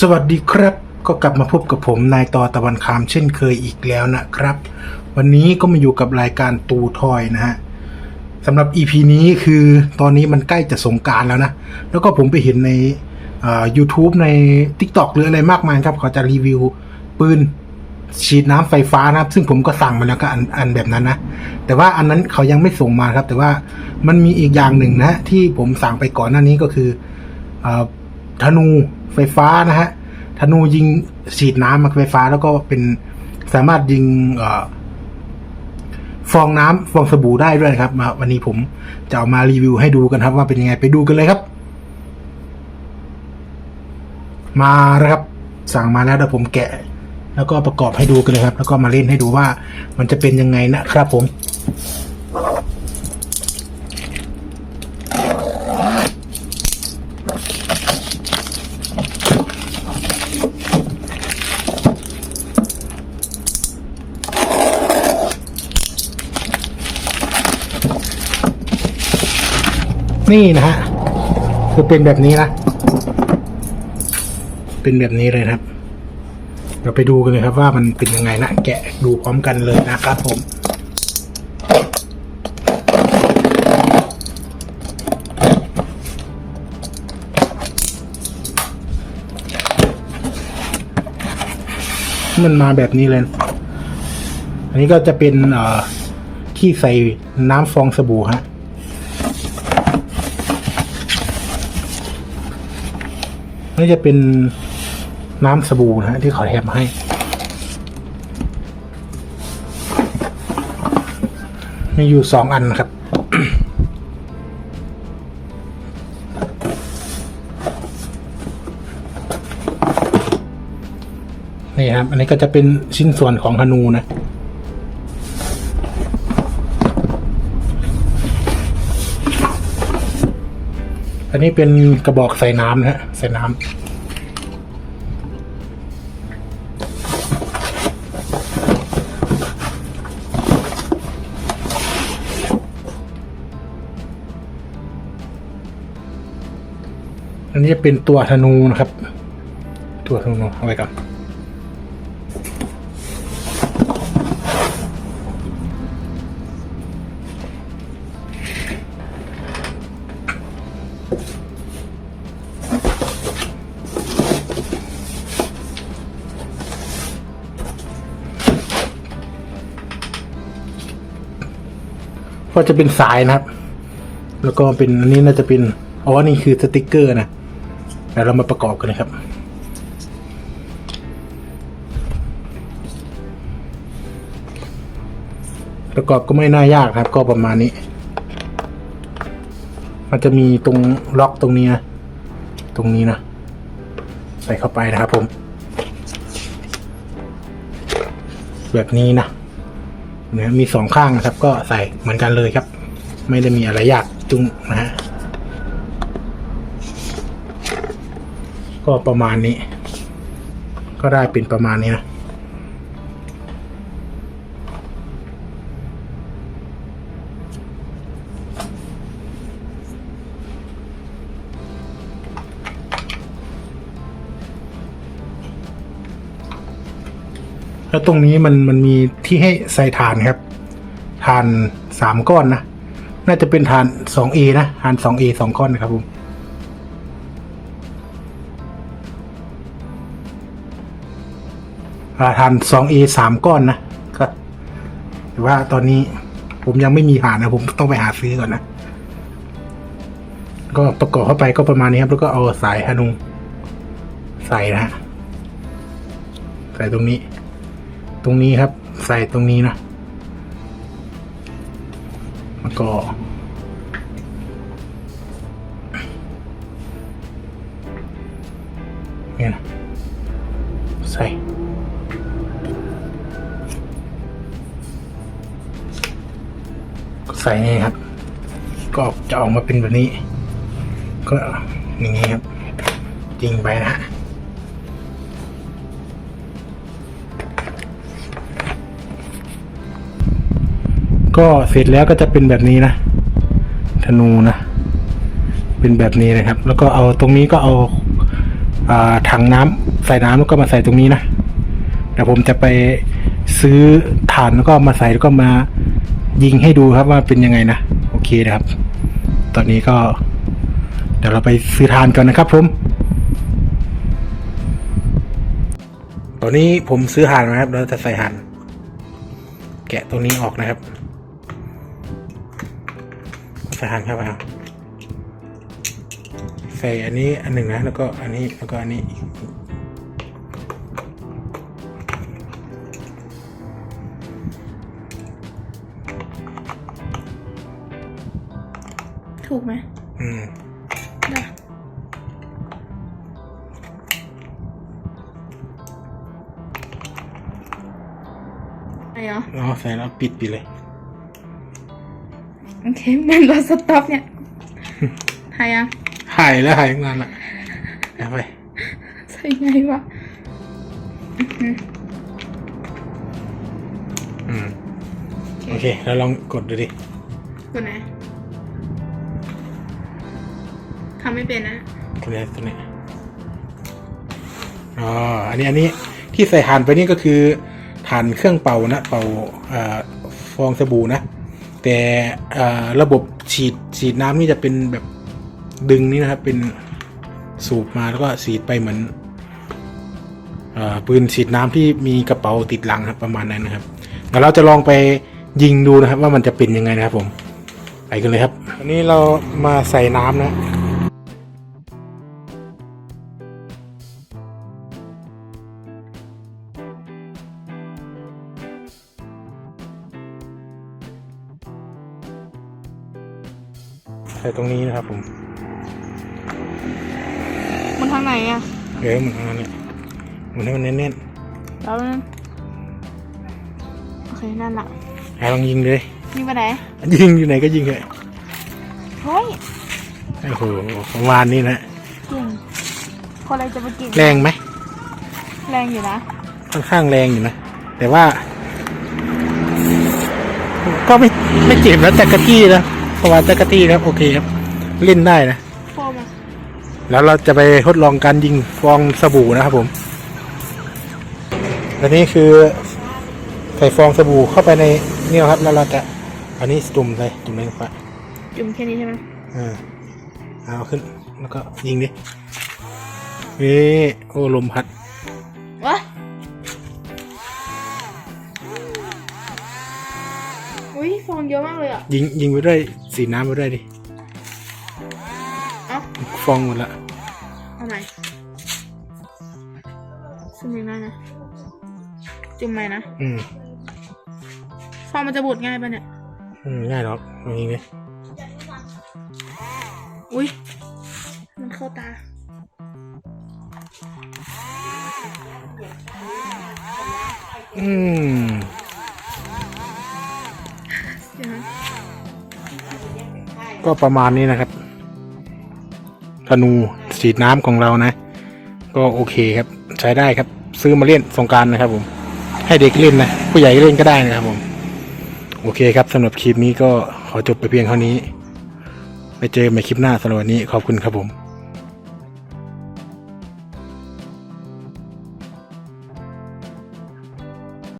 สวัสดีครับ ก็กลับมาพบกับผมนายต่อตะวันคามเช่นเคยอีกแล้วนะครับ วันนี้ก็มาอยู่กับรายการตูทอยนะฮะสำหรับ EP นี้คือตอนนี้มันใกล้จะสงการแล้วนะ แล้วก็ผมไปเห็นในเอ่อ YouTube ใน TikTok หรืออะไรมากมายครับ เขาจะรีวิวปืนฉีดน้ำไฟฟ้านะครับ ซึ่งผมก็สั่งมาแล้วก็อันอันแบบนั้นนะ แต่ว่าอันนั้นเขายังไม่ส่งมาครับ แต่ว่ามันมีอีกอย่างหนึ่งนะที่ผมสั่งไปก่อนหน้านี้ก็คืออ ธนูไฟฟ้านะฮะธนูยิงฉีดน้ำมาไฟฟ้าแล้วก็เป็นสามารถยิงอฟองน้ำฟองสบู่ได้ด้วยครับมาวันนี้ผมจะเอามารีวิวให้ดูกันครับ ว่าเป็นยังไงไปดูกันเลยครับ มาแล้วครับ สั่งมาแล้วเดี๋ยวผมแกะ แล้วก็ประกอบให้ดูกันเลยครับ แล้วก็มาเล่นให้ดูว่ามันจะเป็นยังไงนะครับผม นี่นะฮะคือเป็นแบบนี้นะ เป็นแบบนี้เลยครับ เราไปดูกันเลยครับว่ามันเป็นยังไงนะ แกะดูพร้อมกันเลยนะครับผมมันมาแบบนี้เลย อันนี้ก็จะเป็นที่ใส่น้ำฟองสบู่ฮะ นี่จะเป็นน้ำสบู่นะฮะที่เขาแถมมาให้มีอยู่สองอันนะครับ นี่ครับ อันนี้ก็จะเป็นชิ้นส่วนของธนูนะ อันนี้เป็นกระบอกใส่น้ำนะฮะใส่น้ำอันนี้เป็นตัวธนูนะครับ ตัวธนูเอาไว้ก่อน ก็จะเป็นสายนะครับ แล้วก็เป็นอันนี้น่าจะเป็นอ๋อนี่คือสติกเกอร์นะเดี๋ยวเรามาประกอบกันนะครับประกอบก็ไม่น่ายากครับ ก็ประมาณนี้ มันจะมีตรงล็อกตรงนี้นะตรงนี้นะ ใส่เข้าไปนะครับผม แบบนี้นะ นะมีสองข้างนะครับ ก็ใส่เหมือนกันเลยครับ ไม่ได้มีอะไรยากจุงนะฮะก็ประมาณนี้ ก็ได้เป็นประมาณนี้นะ แล้วตรงนี้มันมันมีที่ให้ใส่ฐานครับฐานสามก้อนนะ น่าจะเป็นฐานสองเอนะฐานสองเอสองก้อนนะครับผมฐานสองเอสามก้อนนะก็แต่ว่าตอนนี้ผมยังไม่มีฐานนะผมต้องไปหาซื้อก่อนนะ ก็ประกอบเข้าไปก็ประมาณนี้ครับ แล้วก็เอาสายฮานุงใส่นะฮะใส่ตรงนี้ ตรงนี้ครับ ใส่ตรงนี้นะแล้วก็เนี่ยนะใส่ใส่นี่ครับ ก็จะออกมาเป็นแบบนี้ ก็อย่างนี้ครับจริงไปนะฮะ ก็เสร็จแล้วก็จะเป็นแบบนี้นะ ธนูนะ เป็นแบบนี้นะครับ แล้วก็เอาตรงนี้ก็เอาอาถังน้ำใส่น้ำแล้วก็มาใส่ตรงนี้นะเดี๋ยวผมจะไปซื้อถ่านแล้วก็มาใส่แล้วก็มายิงให้ดูครับว่าเป็นยังไงนะ โอเคนะครับ ตอนนี้ก็ เดี๋ยวเราไปซื้อถ่านกันนะครับผมตอนนี้ผมซื้อห่านมาครับ เราจะใส่ห่าน แกะตรงนี้ออกนะครับ ใส่ห่านเข้าไปครับใส่อันนี้อันหนึ่งนะแล้วก็อันนี้แล้วก็อันนี้อีกถูกไหมอืมได้อะไรเหรอแล้วใส่แล้วปิดไปเลย โอเคมันรอสต็อปเนี่ยหายยังหายแล้วหายงานละเอาไปใส่ไงวะอื้อหืออืมโอเคแล้วลองกดดูดิกดไหนทำไม่เป็นนะตัวนี้ตัวนี้อ๋ออันนี้อันนี้ที่ใส่ถ่านไปนี่ก็คือถ่านเครื่องเป่านะ เป่าเอ่อฟองสบู่นะ แต่ระบบฉีดฉีดน้ำนี่จะเป็นแบบดึงนี่นะครับเป็นสูบมาแล้วก็ฉีดไปเหมือนอปืนฉีดน้ำที่มีกระเป๋าติดหลังครับประมาณนั้นนะครับเดี๋ยวเราจะลองไปยิงดูนะครับว่ามันจะเป็นยังไงนะครับผมไปกันเลยครับ อันนี้เรามาใส่น้ำนะ ใส่ตรงนี้นะครับผม มันทางไหนอะเออมันทำงานเนี่ยมันให้มันแน่นแล้วนั่นโอเคนั่นละๆอะลองยิงเลยนี่ไปไหนยิงอยู่ไหนก็ยิงเลยเฮ้ยโอ้โหประมาณนี้นะเก่งคนอะไรจะไปเก่งแรงไหมแรงอยู่นะค่อนข้างแรงอยู่นะแต่ว่า ก็ไม่ไม่เจ็บนะจักรจี้นะ เพราะว่าจักรจี้ครับโอเคครับเล่นได้นะโฟมอะแล้วเราจะไปทดลองการยิงฟองสบู่นะครับผมและนี่คือใส่ฟองสบู่เข้าไปในนี่ครับแล้วเราจะอันนี้จุ่มเลยจุ่มเลยนะครับจุ่มแค่นี้ใช่ไหมอ่าเอาขึ้นแล้วก็ยิงดิเฮ้โอ้ลมพัด อุ้ยฟองเยอะมากเลยอะ ยิงยิงไปด้วยสีน้ำไปด้วยดิเอ้าฟองหมดละเอาใหม่จุ่มอีกหน่อยนะ จุ่มใหม่นะอืมฟองมันจะบูดง่ายปะเนี่ย อืมง่ายหรอกลองยิงดิอุ้ยมันเข้าตา อืม ก็ประมาณนี้นะครับ ธนูฉีดน้ำของเรานะ ก็โอเคครับ ใช้ได้ครับ ซื้อมาเล่นสงการนะครับผม ให้เด็กเล่นนะ ผู้ใหญ่เล่นก็ได้นะครับผม โอเคครับสำหรับคลิปนี้ก็ขอจบไปเพียงเท่านี้ ไปเจอใหม่คลิปหน้าสำหรับวันนี้ขอบคุณครับผม